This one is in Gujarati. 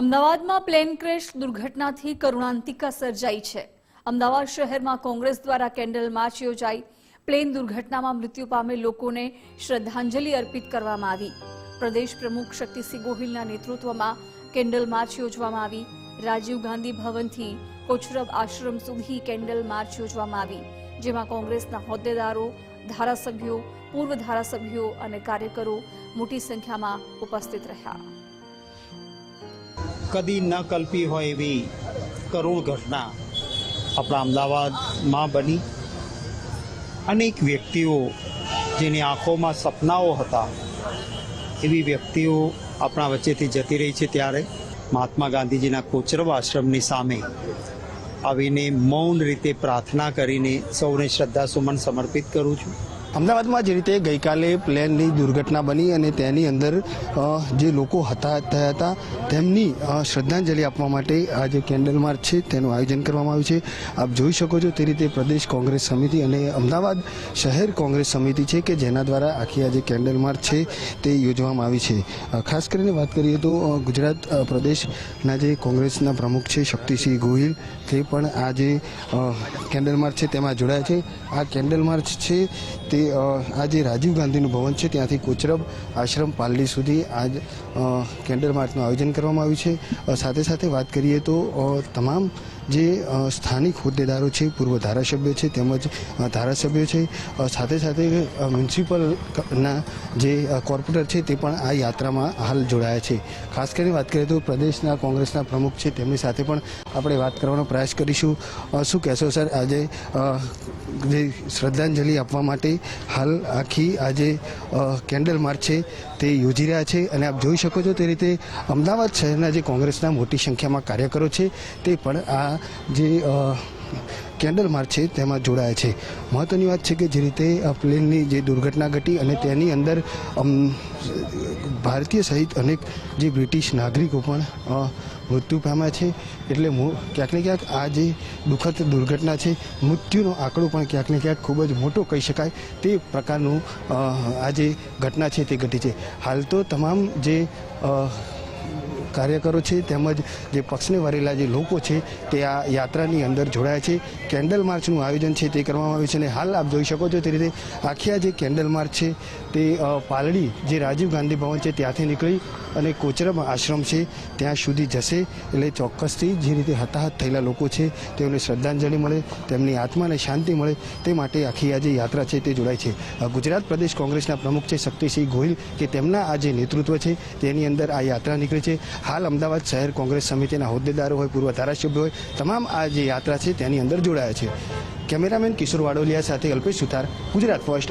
અમદાવાદમાં પ્લેન ક્રેશ દુર્ઘટનાથી કરુણાંતિકા સર્જાઈ છે. અમદાવાદ શહેરમાં કોંગ્રેસ દ્વારા કેન્ડલ માર્ચ યોજાઈ. પ્લેન દુર્ઘટનામાં મૃત્યુ પામેલ લોકોને શ્રદ્ધાંજલિ અર્પિત કરવામાં આવી. પ્રદેશ પ્રમુખ શક્તિસિંહ ગોહિલના નેતૃત્વમાં કેન્ડલ માર્ચ યોજવામાં આવી. રાજીવ ગાંધી ભવનથી કોચરબ આશ્રમ સુધી કેન્ડલ માર્ચ યોજવામાં આવી, જેમાં કોંગ્રેસના હોદ્દેદારો, ધારાસભ્યો, પૂર્વ ધારાસભ્યો અને કાર્યકરો મોટી સંખ્યામાં ઉપસ્થિત રહ્યા. કદી ન કલ્પી હોય એવી કરુણ ઘટના આપણા અમદાવાદમાં બની. અનેક વ્યક્તિઓ જેની આંખોમાં સપનાઓ હતા, એવી વ્યક્તિઓ આપણા વચ્ચેથી જતી રહી છે ત્યારે. મહાત્મા ગાંધીજીના કોચરવ આશ્રમની સામે આવીને મૌન રીતે પ્રાર્થના કરીને સૌને શ્રદ્ધાસુમન સમર્પિત કરું છું. અમદાવાદમાં જે રીતે ગઈકાલે પ્લેનની દુર્ઘટના બની અને તેની અંદર જે લોકો હતા, થયા હતા, તેમની શ્રદ્ધાંજલિ આપવા માટે આ જે કેન્ડલ માર્ચ છે તેનું આયોજન કરવામાં આવ્યું છે. આપ જોઈ શકો છો તે રીતે પ્રદેશ કોંગ્રેસ સમિતિ અને અમદાવાદ શહેર કોંગ્રેસ સમિતિ છે કે જેના દ્વારા આખી આ જે કેન્ડલ માર્ચ છે તે યોજવામાં આવી છે. ખાસ કરીને વાત કરીએ તો ગુજરાત પ્રદેશના જે કોંગ્રેસના પ્રમુખ છે શક્તિસિંહ ગોહિલ, તે પણ આ જે કેન્ડલ માર્ચ છે તેમાં જોડાયા છે. આ કેન્ડલ માર્ચ છે તે અ, આ જે રાજીવ ગાંધીનું ભવન છે ત્યાંથી કોચરબ આશ્રમ પાલડી સુધી આજ કેન્ડર માર્ચનું આયોજન કરવામાં આવ્યું છે. સાથે સાથે વાત કરીએ તો તમામ જે સ્થાનિક હોદ્દેદારો છે, પૂર્વ ધારાસભ્યો છે, તેમજ ધારાસભ્યો છે સાથે સાથે મ્યુનિસિપલના જે કોર્પોરેટર છે, તે પણ આ યાત્રામાં હાલ જોડાયા છે. ખાસ કરીને વાત કરીએ તો પ્રદેશના કોંગ્રેસના પ્રમુખ છે, તેમની સાથે પણ આપણે વાત કરવાનો પ્રયાસ કરીશું. શું કહેશો સર, આજે જે શ્રદ્ધાંજલિ આપવા માટે હાલ આખી આજે કેન્ડલ માર્ચ છે, તે યોજી રહ્યા છે અને આપ જોઈ શકો છો તે રીતે અમદાવાદ શહેરના જે કોંગ્રેસના મોટી સંખ્યામાં કાર્યકરો છે, તે પણ આ જે કેન્ડલ માર્ચ છે તેમાં જોડાયા છે. મહત્વની વાત છે કે જે રીતે પ્લેનની જે દુર્ઘટના ઘટી અને તેની અંદર ભારતીય સહિત અનેક જે બ્રિટિશ નાગરિકો પણ મૃત્યુ પામ્યા છે. એટલે ક્યાંક ને ક્યાંક આ જે દુઃખદ દુર્ઘટના છે, મૃત્યુનો આંકડો પણ ક્યાંક ને ક્યાંક ખૂબ જ મોટો કહી શકાય તે પ્રકારનું આ જે ઘટના છે તે ઘટી છે. હાલ તો તમામ જે કાર્યકરો છે તેમજ જે પક્ષને વરેલા જે લોકો છે તે આ યાત્રાની અંદર જોડાયા છે. કેન્ડલ માર્ચનું આયોજન છે તે કરવામાં આવ્યું છે અને હાલ આપ જોઈ શકો છો તે રીતે આખી આ જે કેન્ડલ માર્ચ છે તે પાલડી જે રાજીવ ગાંધી ભવન છે ત્યાંથી નીકળી અને કોચરબ આશ્રમ છે ત્યાં સુધી જશે. એટલે ચોક્કસથી જે રીતે હતાહત થયેલા લોકો છે તેઓને શ્રદ્ધાંજલિ મળે, તેમની આત્માને શાંતિ મળે, તે માટે આખી આ જે યાત્રા છે તે જોડાય છે. ગુજરાત પ્રદેશ કોંગ્રેસના પ્રમુખ છે શક્તિસિંહ ગોહિલ કે તેમના આ જે નેતૃત્વ છે તેની અંદર આ યાત્રા નીકળી છે. હાલ અમદાવાદ શહેર કોંગ્રેસ સમિતિના હોદ્દેદારો હોય, પૂર્વ ધારાસભ્યો હોય, તમામ આ જે યાત્રા છે તેની અંદર જોડાયા છે. કેમેરામેન કિશોર વાડોલિયા સાથે અલ્પેશ સુથાર, ગુજરાત ફર્સ્ટ